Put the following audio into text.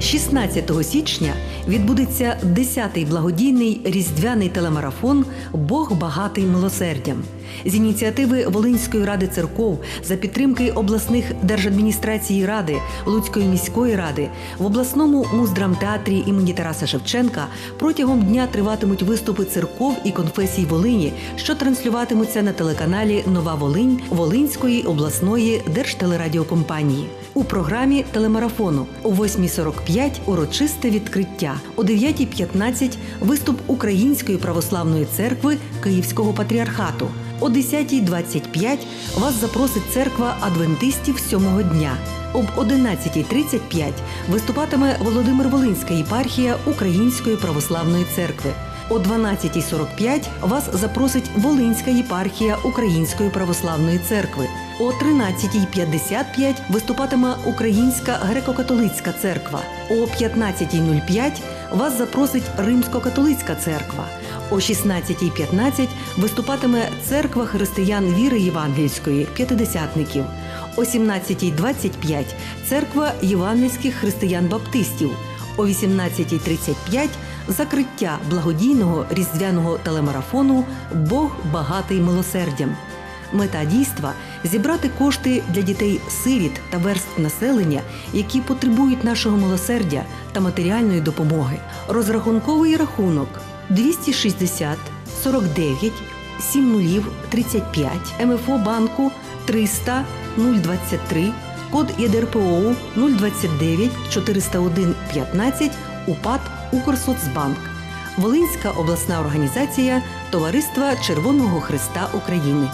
16 січня відбудеться 10-й благодійний різдвяний телемарафон Бог багатий милосердям з ініціативи Волинської ради церков за підтримки обласних держадміністрації ради, Луцької міської ради в обласному муздрамтеатрі імені Тараса Шевченка протягом дня триватимуть виступи церков і конфесій Волині, що транслюватимуться на телеканалі Нова Волинь Волинської обласної держтелерадіокомпанії. У програмі телемарафону о 8.45 урочисте відкриття, о 9.15 виступ Української православної церкви Київського патріархату. О 10.25 вас запросить церква адвентистів сьомого дня. Об 11.35 виступатиме Володимир Волинська єпархія Української православної церкви. О 12.45 вас запросить Волинська єпархія Української православної церкви. О 13.55 виступатиме Українська греко-католицька церква. О 15.05 вас запросить Римсько-католицька церква. О 16.15 виступатиме церква християн віри євангельської п'ятидесятників. О 17.25 церква євангельських християн-баптистів. О 18.35 закриття благодійного різдвяного телемарафону Бог багатий милосердям. Мета дійства зібрати кошти для дітей сиріт та верств населення, які потребують нашого милосердя та матеріальної допомоги. Розрахунковий рахунок 260 49 70 35 МФО банку 300 023 код ЄДРПОУ 029 401 15 УПАД Укрсоцбанк. Волинська обласна організація Товариства Червоного Христа України.